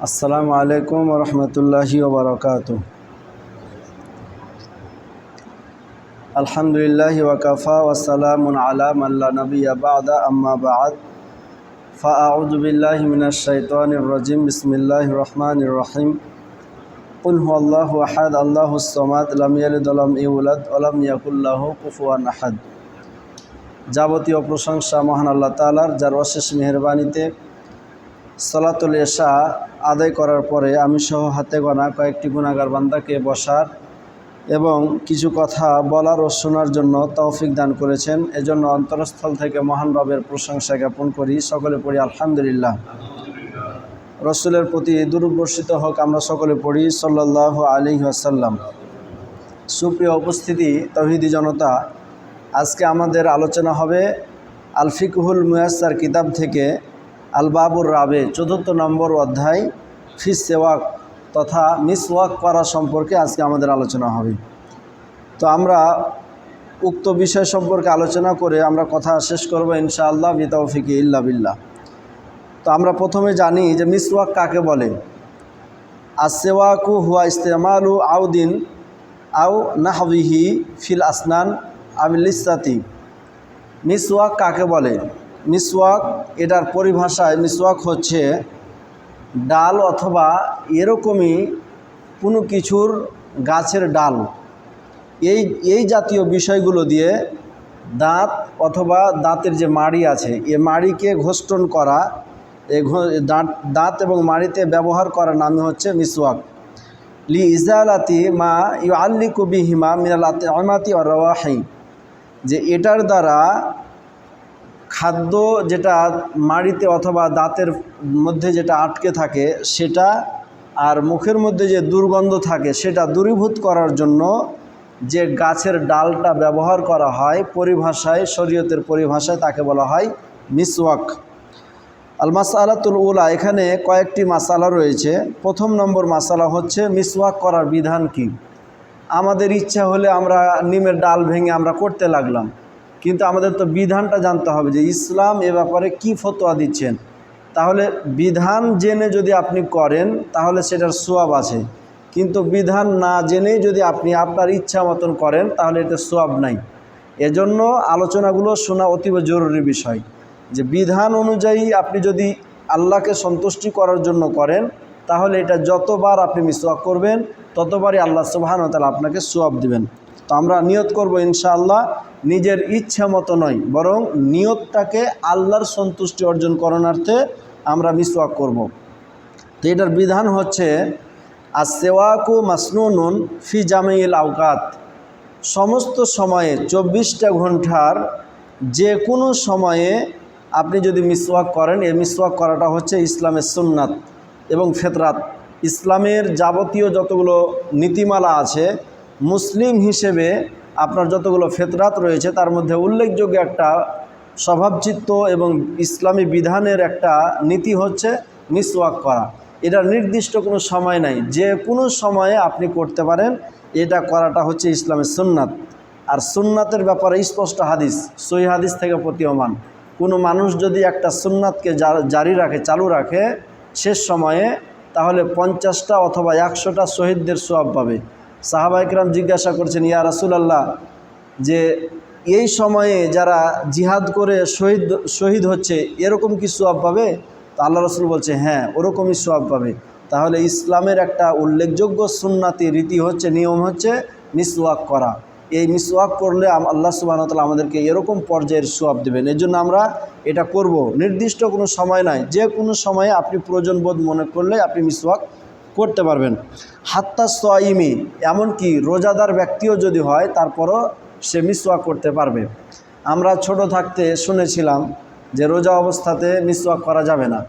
আসসালামু আলাইকুম রহমতুল্লাহি ওবরকাত আলহামদুলিল্লাহ ওয়াকাফা ওয়াসালাম আলা মাল্লা নবী আবাদা আম্মা বাদ فأعوذ بالله من الشيطان الرجيم بسم الله الرحمن الرحيم قل هو الله أحد الله الصمد لم يلد ولم يولد ولم يكن له كفوا أحد যাবতীয় প্রশংসা মহান আল্লাহ তাআলার যার অশেষ মেহেরবানিতে সলাতুল এশা আদায় করার পরে আমি সহ হাতে গোনা কয়েকটি গুণাগার বান্দাকে বসার এবং কিছু কথা বলার ও শোনার জন্য তৌফিক দান করেছেন। এজন্য অন্তরস্থল থেকে মহান রবের প্রশংসা জ্ঞাপন করি। সকলে পড়ি, আলহামদুলিল্লাহ। রসুলের প্রতি দুর্বর্ষিত হোক, আমরা সকলে পড়ি সাল্লাহ আলী আসাল্লাম সুপ্রিয় উপস্থিতি, তহিদি জনতা, আজকে আমাদের আলোচনা হবে আলফিকুহুল মুয়াসার কিতাব থেকে আল বাবুর রাবে, চতুর্থ নম্বর অধ্যায়, ফিস সেওয়াক তথা মিস ওয়াক করা সম্পর্কে আজকে আমাদের আলোচনা হবে। তো আমরা উক্ত বিষয় সম্পর্কে আলোচনা করে আমরা কথা শেষ করব ইনশাআল্লাহ বিতাউফিকি ইল্লা বিল্লাহ। তো আমরা প্রথমে জানি যে মিস ওয়াক কাকে বলে? আসেওয়াকু হুয়া ইস্তেমালু আউদিন আউ নাহবিহি ফিল আসনান আবিলিসাতি মিসওয়াক কাকে বলে? মিসওয়াক, এটার পরিভাষায় মিসওয়াক হচ্ছে ডাল অথবা এরকমই কোনো কিছুর গাছের ডাল। এই এই জাতীয় বিষয়গুলো দিয়ে দাঁত অথবা দাঁতের যে মাড়ি আছে, এ মাড়িকে ঘোষ্টন করা, এ দাঁত দাঁত এবং মাড়িতে ব্যবহার করার নামে হচ্ছে মিসওয়াক। লি ইজালাতি মা ইউ আল্লি কবিহিমা মিনালাতে আমাতি আর রওয়াহি, যে এটার দ্বারা খাদ্য যেটা মাড়িতে অথবা দাঁতের মধ্যে যেটা আটকে থাকে সেটা আর মুখের মধ্যে যে দুর্গন্ধ থাকে সেটা দূরীভূত করার জন্য যে গাছের ডালটা ব্যবহার করা হয় পরিভাষায়, শরীয়তের পরিভাষায় তাকে বলা হয় মিসওয়াক। আল মাসালাতুল উলা, এখানে কয়েকটি মাসালা রয়েছে। প্রথম নম্বর মাসালা হচ্ছে মিসওয়াক করার বিধান কি? আমাদের ইচ্ছা হলে আমরা নিমের ডাল ভেঙে আমরা করতে লাগলাম। কিন্তু আমাদের তো বিধানটা জানতে হবে যে ইসলাম এ ব্যাপারে কি ফতোয়া দিচ্ছেন। তাহলে বিধান জেনে যদি আপনি করেন, তাহলে সেটার সোয়াব আছে। কিন্তু বিধান না জেনেই যদি আপনি আপনার ইচ্ছা মতন করেন, তাহলে এটা সোয়াব নাই। এজন্য আলোচনাগুলো শোনা অতীব জরুরি বিষয় যে বিধান অনুযায়ী আপনি যদি আল্লাহকে সন্তুষ্টি করার জন্য করেন, তাহলে এটা যতবার আপনি মিসওয়াক করবেন, ততবারই আল্লাহ সুবাহান তালা আপনাকে সোয়াব দিবেন। তো আমরা নিয়ত করব ইনশাআল্লাহ নিজের ইচ্ছা মতো নয়, বরং নিয়তটাকে আল্লাহর সন্তুষ্টি অর্জন করণার্থে আমরা মিসওয়াক করব। তো এটার বিধান হচ্ছে আর সেওয়াকু মাসনুন ফি জামাইল আওকাত সমস্ত সময়ে, চব্বিশটা ঘণ্টার যে কোনো সময়ে আপনি যদি মিসওয়াক করেন, এই মিসওয়াক করাটা হচ্ছে ইসলামের সুন্নাত এবং ফেতরাত ইসলামের যাবতীয় যতগুলো নীতিমালা আছে, মুসলিম হিসেবে আপনার যতগুলো ফেতরাত রয়েছে, তার মধ্যে উল্লেখযোগ্য একটা স্বভাবচিত্ত এবং ইসলামী বিধানের একটা নীতি হচ্ছে মিসওয়াক করা। এটা নির্দিষ্ট কোনো সময় নাই। যে কোনো সময়ে আপনি করতে পারেন, এটা করাটা হচ্ছে ইসলামের সুন্নাত। আর সুন্নাতের ব্যাপারে স্পষ্ট হাদিস সই হাদিস থেকে প্রতীয়মান। কোনো মানুষ যদি একটা সুন্নাতকে জারি রাখে, চালু রাখে শেষ সময়ে, তাহলে পঞ্চাশটা অথবা একশোটা শহীদদের সোয়াব পাবে। সাহাবা ইকরাম জিজ্ঞাসা করছেন, ইয়া রাসুলাল্লাহ, যে এই সময়ে যারা জিহাদ করে শহীদ শহীদ হচ্ছে, এরকম কি সোয়াব পাবে? তো আল্লাহ রসুল বলছে হ্যাঁ ওরকমই সোয়াব পাবে। তাহলে ইসলামের একটা উল্লেখযোগ্য সুন্নাতি রীতি হচ্ছে, নিয়ম হচ্ছে মিসওয়াক করা। এই মিসওয়াক করলে আল্লাহ সুবাহতাল আমাদেরকে এরকম পর্যায়ের সোয়াব দেবেন। এর জন্য আমরা এটা করব। নির্দিষ্ট কোনো সময় নাই। যে কোনো সময়ে আপনি প্রয়োজন বোধ মনে করলে আপনি মিসওয়াক করতে পারবেন। হাত্তা সোয়াইমি এমনকি রোজাদার ব্যক্তিও যদি হয়, তারপরও সে মিসওয়াক করতে পারবে। আমরা ছোট থাকতে শুনেছিলাম যে রোজা অবস্থাতে মিসওয়াক করা যাবে না।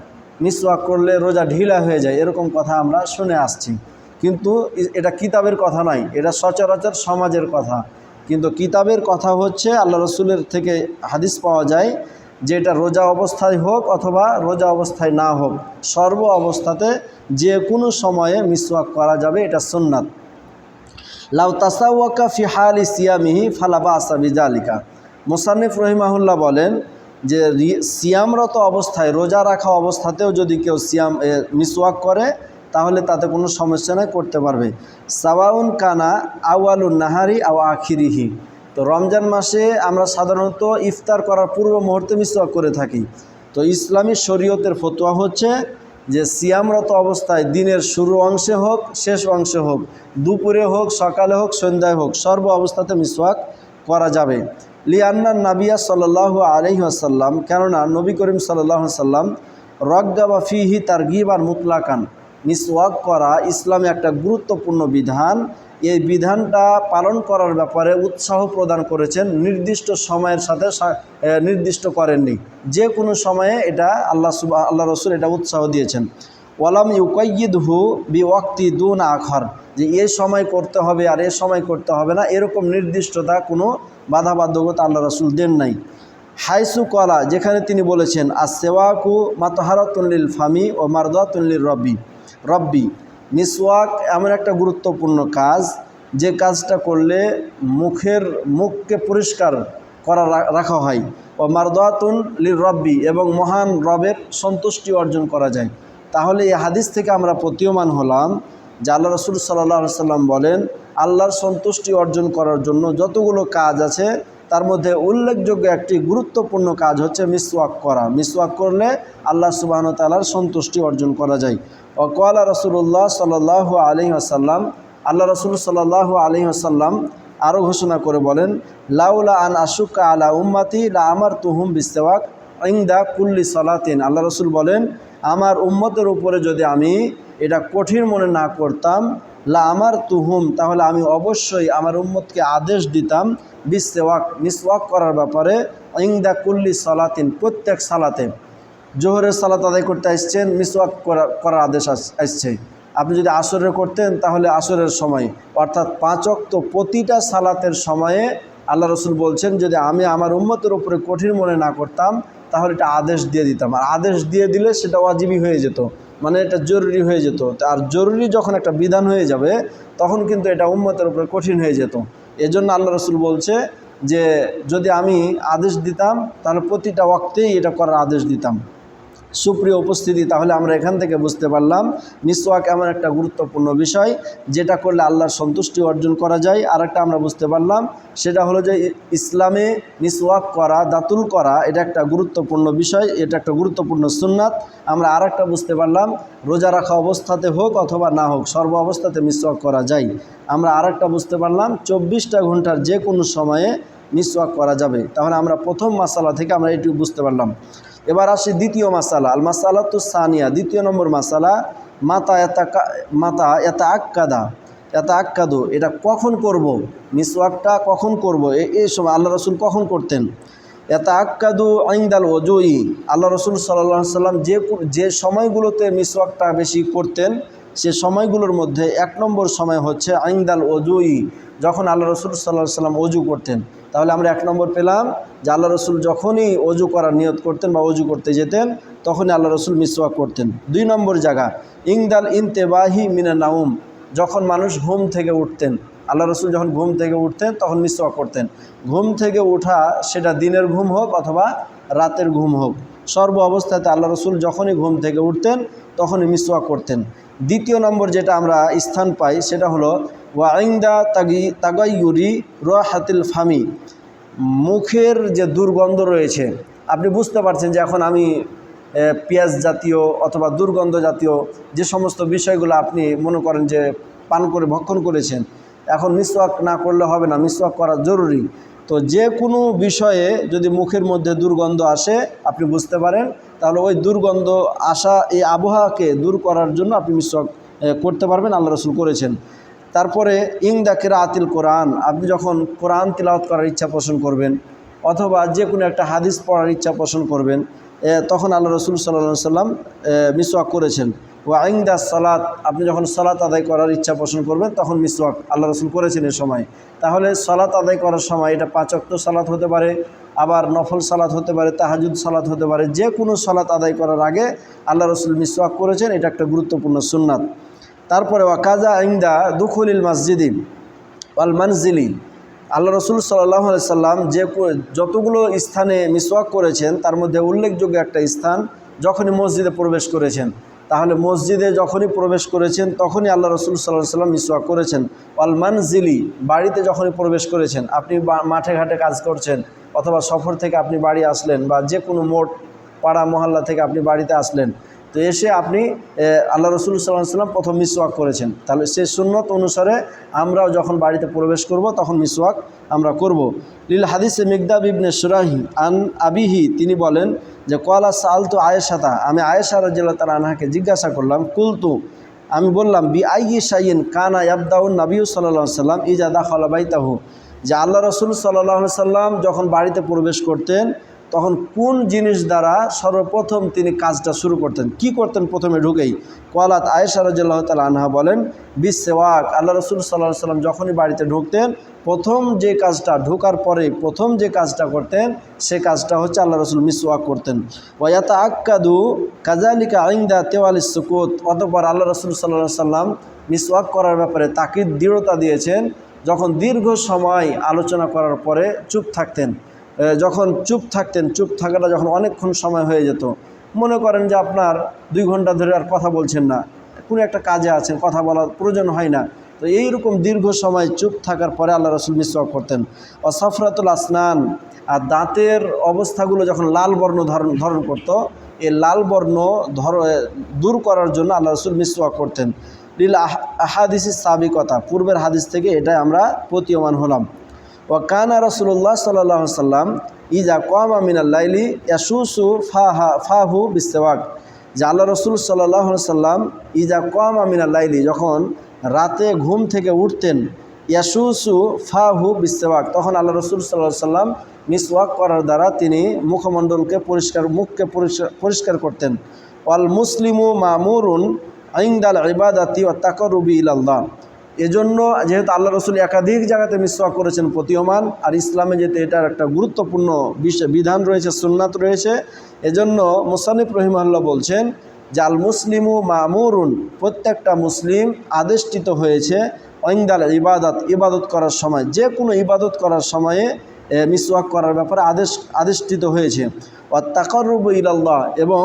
মিসওয়াক করলে রোজা ঢিলা হয়ে যায়, এরকম কথা আমরা শুনে আসছি। কিন্তু এটা কিতাবের কথা নয়, এটা সচরাচর সমাজের কথা। কিন্তু কিতাবের কথা হচ্ছে, আল্লাহ রসুলের থেকে হাদিস পাওয়া যায় যে এটা রোজা অবস্থায় হোক অথবা রোজা অবস্থায় না হোক, সর্ব অবস্থাতে যে কোনো সময়ে মিসওয়াক করা যাবে, এটা সুন্নাত। লাউ তাসাওয়াকা ফি হালি সিয়ামিহি ফালাবা আসাবিজা আলিকা মোসান্নিফ রহিমাহুল্লাহ বলেন যে সিয়ামরত অবস্থায়, রোজা রাখা অবস্থাতেও যদি কেউ সিয়াম মিসওয়াক করে, তাহলে তাতে কোনো সমস্যা নাই, করতে পারবে। সাওয়াউন কানা আওয়ালুন নাহারি আও আখিরিহি। তো রমজান মাসে আমরা সাধারণত ইফতার করার পূর্ব মুহূর্তে মিসওয়াক করে থাকি। তো ইসলামী শরীয়তের ফতোয়া হচ্ছে যে সিয়ামরত অবস্থায় দিনের শুরু অংশে হোক, শেষ অংশে হোক, দুপুরে হোক, সকালে হোক, সন্ধ্যায় হোক, সর্ব অবস্থাতে মিসওয়াক করা যাবে। লিয়ান্না নাবিয়া সাল্লাহ আলহিহাসাল্লাম কেননা নবী করিম সাল্লাহ সাল্লাম বা ফিহি তার গিবার মুতলাকান, মিসওয়াক করা ইসলামে একটা গুরুত্বপূর্ণ বিধান। এই বিধানটা পালন করার ব্যাপারে উৎসাহ প্রদান করেছেন, নির্দিষ্ট সময়ের সাথে নির্দিষ্ট করেননি। যে কোনো সময়ে এটা আল্লাহ আল্লাহ রসুল এটা উৎসাহ দিয়েছেন। ওয়ালাম ইউকাইদ হু বি ওয়াক্তি দুন আখর, যে এ সময় করতে হবে আর এ সময় করতে হবে না, এরকম নির্দিষ্টতা কোনো বাধাবাধ্যকতা আল্লাহ রসুল দেন নাই। হাইসু কলা, যেখানে তিনি বলেছেন আর সেওয়াকু মাতহারাতুল্লিল ফামি ও মারদাতুল্লিল রব্বি। রব্বি মিসওয়াক এমন একটা গুরুত্বপূর্ণ কাজ, যে কাজটা করলে মুখের, মুখকে পরিষ্কার করা রাখা হয়। ও মারদাতুন লির রব্বি এবং মহান রবের সন্তুষ্টি অর্জন করা যায়। তাহলে এই হাদিস থেকে আমরা প্রতীয়মান হলাম যে আল্লাহ রসুল সাল্লাহ সাল্লাম বলেন, আল্লাহর সন্তুষ্টি অর্জন করার জন্য যতগুলো কাজ আছে তার মধ্যে উল্লেখযোগ্য একটি গুরুত্বপূর্ণ কাজ হচ্ছে মিসওয়াক করা। মিসওয়াক করলে আল্লাহ সুবাহন তালার সন্তুষ্টি অর্জন করা যায়। অকওয়ালা রসুল্লাহ সাল্লাহ আলি আসাল্লাম আল্লাহ রসুল সাল্লাহ আলি আসাল্লাম আরও ঘোষণা করে বলেন, লাউলা আন আশুকা আলা উম্মাতি লা আমার তুহুম বিস্তেওয়াক ইংদা কুল্লি সালাতিন। আল্লাহ রসুল বলেন, আমার উম্মতের উপরে যদি আমি এটা কঠিন মনে না করতাম, লা আমার তুহুম তাহলে আমি অবশ্যই আমার উম্মতকে আদেশ দিতাম বিস্তেওয়াক মিসওয়াক করার ব্যাপারে ইংদা কুল্লি সালাতিন, প্রত্যেক সালাতে। জোহরের সালাত আদায় করতে আসছেন, মিসওয়াক করা, করার আদেশ আস- আসছে। আপনি যদি আসরের করতেন, তাহলে আসরের সময়। অর্থাৎ পাঁচ অক্ত প্রতিটা সালাতের সময়ে আল্লাহ রসুল বলছেন, যদি আমি আমার উম্মতের উপরে কঠিন মনে না করতাম, তাহলে এটা আদেশ দিয়ে দিতাম। আর আদেশ দিয়ে দিলে সেটা ওয়াজিবি হয়ে যেত। মানে এটা জরুরি হয়ে যেত। আর জরুরি যখন একটা বিধান হয়ে যাবে, তখন কিন্তু এটা উম্মতের উপরে কঠিন হয়ে যেত। এজন্য আল্লাহ রসুল বলছে যে, যদি আমি আদেশ দিতাম, তাহলে প্রতিটা ওয়াক্তেই এটা করার আদেশ দিতাম। সুপ্রিয় উপস্থিতি, তাহলে আমরা এখান থেকে বুঝতে পারলাম মিসওয়াক এমন একটা গুরুত্বপূর্ণ বিষয় যেটা করলে আল্লাহর সন্তুষ্টি অর্জন করা যায়। আরেকটা আমরা বুঝতে পারলাম, সেটা হলো যে ইসলামে মিসওয়াক করা, দাতুল করা, এটা একটা গুরুত্বপূর্ণ বিষয়, এটা একটা গুরুত্বপূর্ণ সুন্নাত। আমরা আরেকটা বুঝতে পারলাম, রোজা রাখা অবস্থাতে হোক অথবা না হোক, সর্ব অবস্থাতে মিসওয়াক করা যায়। আমরা আরেকটা বুঝতে পারলাম, চব্বিশটা ঘণ্টার যে কোনো সময়ে মিসওয়াক করা যাবে। তাহলে আমরা প্রথম মাসালা থেকে আমরা এটুকু বুঝতে পারলাম। এবার আসি দ্বিতীয় মাসালা আল মাসালা তো সানিয়া, দ্বিতীয় নম্বর মাসালা, মাতা এতা মাতা এত আক্কাদা এতা আক্কাদু এটা কখন করব? মিসওয়াকটা কখন করব? এই সময় আল্লাহ রসুল কখন করতেন? এত আক্কাদু আইন্দাল ওজুই আল্লাহ রসুল সাল্লাহ সাল্লাম যে যে সময়গুলোতে মিসওয়াকটা বেশি করতেন সে সময়গুলোর মধ্যে এক নম্বর সময় হচ্ছে আইন্দাল ওজুই যখন আল্লাহ রসুল সাল্লাহ সাল্লাম অজু করতেন। তাহলে আমরা এক নম্বর পেলাম যে আল্লাহ রসুল যখনই অজু করার নিয়ত করতেন বা অজু করতে যেতেন, তখনই আল্লাহ রসুল মিসওয়াক করতেন। দুই নম্বর জায়গা, ইংদাল ইনতেবাহি মিনা নাউম যখন মানুষ ঘুম থেকে উঠতেন, আল্লাহ রসুল যখন ঘুম থেকে উঠতেন, তখন মিসওয়াক করতেন। ঘুম থেকে ওঠা সেটা দিনের ঘুম হোক অথবা রাতের ঘুম হোক। সর্ব অবস্থাতে আল্লাহ রসুল যখনই ঘুম থেকে উঠতেন, তখনই মিসওয়াক করতেন। দ্বিতীয় নম্বর যেটা আমরা স্থান পাই সেটা হলো ওয়াইন্দা তাগি, তাগাইয়ুরি রাহাতিল ফামি মুখের যে দুর্গন্ধ রয়েছে। আপনি বুঝতে পারছেন যে এখন আমি পেঁয়াজ জাতীয় অথবা দুর্গন্ধ জাতীয় যে সমস্ত বিষয়গুলো আপনি মনে করেন যে পান করে, ভক্ষণ করেছেন, এখন মিসওয়াক না করলে হবে না, মিসওয়াক করা জরুরি। তো যে কোনো বিষয়ে যদি মুখের মধ্যে দুর্গন্ধ আসে, আপনি বুঝতে পারেন তাহলে ওই দুর্গন্ধ আসা এই আবহাওয়াকে দূর করার জন্য আপনি এ, করতে পারবেন আল্লাহ রসুল করেছেন। তারপরে ইং দাকেরা আতিল কোরআন আপনি যখন কোরআন তিলাওয়াত করার ইচ্ছা পোষণ করবেন অথবা যে কোনো একটা হাদিস পড়ার ইচ্ছা পোষণ করবেন তখন আল্লাহ রসুল সাল্লাহ সাল্লাম মিসওয়াক করেছেন। ও আইংদা সালাত আপনি যখন সালাত আদায় করার ইচ্ছা পোষণ করবেন তখন মিসওয়াক আল্লাহ রসুল করেছেন এ সময়। তাহলে সালাত আদায় করার সময় এটা পাঁচক্ত সালাত হতে পারে আবার নফল সালাত হতে পারে তাহাজুদ সালাত হতে পারে, যে কোনো সালাত আদায় করার আগে আল্লাহ রসুল মিসওয়াক করেছেন, এটা একটা গুরুত্বপূর্ণ সুন্নাত। তারপরে ওয়াকাজা আইন্দা দুখুলিল মসজিদি ওয়াল মানজিলি। আল্লাহ রসুল সাল্লাহ সাল্লাম যে যতগুলো স্থানে মিসওয়াক করেছেন, তার মধ্যে উল্লেখযোগ্য একটা স্থান যখনই মসজিদে প্রবেশ করেছেন। তাহলে মসজিদে যখনই প্রবেশ করেছেন, তখনই আল্লাহ রসুল সাল্লাহ সাল্লাম মিসওয়াক করেছেন। অলমান জিলি বাড়িতে যখনই প্রবেশ করেছেন, আপনি মাঠে ঘাটে কাজ করছেন অথবা সফর থেকে আপনি বাড়ি আসলেন বা যে কোনো মোট পাড়া মহল্লা থেকে আপনি বাড়িতে আসলেন তো এসে আপনি আল্লাহ রসুল সাল্লাহ সাল্লাম প্রথম মিসওয়াক করেছেন। তাহলে সে সুন্নত অনুসারে আমরাও যখন বাড়িতে প্রবেশ করব, তখন মিসওয়াক আমরা করব। লিল হাদিসে মিগদাব ইবনে সুরাহি আন আবিহি তিনি বলেন যে কলা সাল তো আয়েশাতা আমি আয়েশা রাজিল্লা তালা আনহাকে জিজ্ঞাসা করলাম, কুলতু আমি বললাম, বি আইয়ি শাইন কানা ইয়াবদাউন নবীউ সাল্লাহ সাল্লাম ইজাদা খলাবাইতাহু যে আল্লাহ রসুল সাল্লাহ সাল্লাম যখন বাড়িতে প্রবেশ করতেন তখন কোন জিনিস দ্বারা সর্বপ্রথম তিনি কাজটা শুরু করতেন? কি করতেন প্রথমে ঢুকেই? কোয়ালাত আয়েশা রাজ্লাহ তাল আনহা বলেন বিশ্বওয়াক আল্লাহ রসুল সাল্লাহ সাল্লাম যখনই বাড়িতে ঢুকতেন, প্রথম যে কাজটা, ঢোকার পরে প্রথম যে কাজটা করতেন, সে কাজটা হচ্ছে আল্লাহ রসুল মিসওয়াক করতেন। ওয়াতা আক্কাদু কাজালিকা আইন্দা তেওয়ালি সুকুত অতপর আল্লাহ রসুল সাল্লাহ সাল্লাম মিসওয়াক করার ব্যাপারে তাকে দৃঢ়তা দিয়েছেন। যখন দীর্ঘ সময় আলোচনা করার পরে চুপ থাকতেন। যখন চুপ থাকতেন, চুপ থাকাটা যখন অনেকক্ষণ সময় হয়ে যেত, মনে করেন যে আপনার দুই ঘণ্টা ধরে আর কথা বলছেন না। কোনো একটা কাজে আছেন, কথা বলার প্রয়োজন হয় না। তো এইরকম দীর্ঘ সময় চুপ থাকার পরে আল্লাহ রসুল মিসওয়াক করতেন। অসফরাতুল আসনান, আর দাঁতের অবস্থাগুলো যখন লাল বর্ণ ধারণ ধারণ করত এই লাল বর্ণ ধর দূর করার জন্য আল্লাহ রসুল মিসওয়াক করতেন। লীল আহাদিসের সাবিকতা, পূর্বের হাদিস থেকে এটাই আমরা প্রতীয়মান হলাম। ও কানা রসুল্লাহ সাল্লাহ সাল্লাম ইজা কম আমিনাল্লাইলি ইয়াসুসু ফাহা ফাহু বিস্তেওয়াক যে আল্লাহ রসুল সাল্লাহ সাল্লাম ইজা কম আমিনাল্লাইলি যখন রাতে ঘুম থেকে উঠতেন, ইয়াসুসু ফাহু বিস্তেওয়াক তখন আল্লাহ রসুল সাল্লাহ সাল্লাম মিসওয়াক করার দ্বারা তিনি মুখমণ্ডলকে পরিষ্কার, মুখকে পরিষ্কার করতেন। ওয়াল মুসলিমু মামুরুন আইন্দাল ইবাদাতি ও তাকরুবি ইলাল্লাহ। এজন্য যেহেতু আল্লাহ রসুল একাধিক জায়গাতে মিসওয়াক করেছেন প্রতীয়মান, আর ইসলামে যেহেতু এটার একটা গুরুত্বপূর্ণ বিধান রয়েছে, সুন্নাত রয়েছে, এজন্য মুসানিফ রহিমাল্লাহ বলছেন যে আল মুসলিমু মামুরুন, প্রত্যেকটা মুসলিম আদেষ্টিত হয়েছে ঐন্দাল ইবাদত ইবাদত করার সময়, যে কোনো ইবাদত করার সময়ে মিসওয়াক করার ব্যাপারে আদেশ, আদেষ্টিত হয়েছে। ও তাকরুব ইলাল্লাহ এবং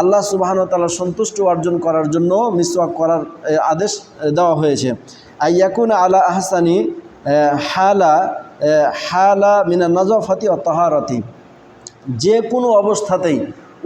আল্লাহ সুবাহন তাল্লাহ সন্তুষ্ট অর্জন করার জন্য মিসওয়াক করার আদেশ দেওয়া হয়েছে। আইয়াকুন আলা আহসানি হালা হালা মিনা নজফাতি ও যে কোনো অবস্থাতেই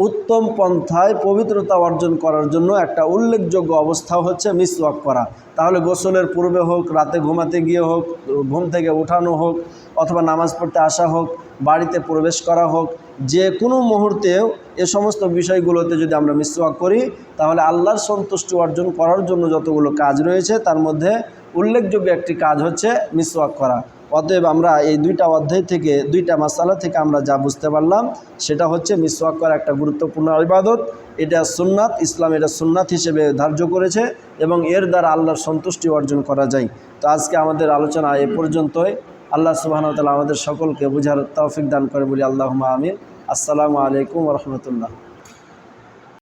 উত্তম পন্থায় পবিত্রতা অর্জন করার জন্য একটা উল্লেখযোগ্য অবস্থা হচ্ছে মিসওয়াক করা। তাহলে গোসলের পূর্বে হোক, রাতে ঘুমাতে গিয়ে হোক, ঘুম থেকে উঠানো হোক, অথবা নামাজ পড়তে আসা হোক, বাড়িতে প্রবেশ করা হোক, যে কোনো মুহূর্তেও এ সমস্ত বিষয়গুলোতে যদি আমরা মিসওয়াক করি, তাহলে আল্লাহর সন্তুষ্টি অর্জন করার জন্য যতগুলো কাজ রয়েছে, তার মধ্যে উল্লেখযোগ্য একটি কাজ হচ্ছে মিসওয়াক করা। অতএব আমরা এই দুইটা অধ্যায় থেকে, দুইটা মাসালা থেকে আমরা যা বুঝতে পারলাম, সেটা হচ্ছে মিসওয়াক করা একটা গুরুত্বপূর্ণ ইবাদত। এটা সুন্নাত, ইসলাম এটা সুন্নাত হিসেবে ধার্য করেছে এবং এর দ্বারা আল্লাহর সন্তুষ্টি অর্জন করা যায়। তো আজকে আমাদের আলোচনা এ পর্যন্তই। আল্লাহ সুবাহতালা আমাদের সকলকে বুঝার তৌফিক দান করে বলি। আল্লাহ আমিন। আসসালামু আলাইকুম রহমতুল্লাহ।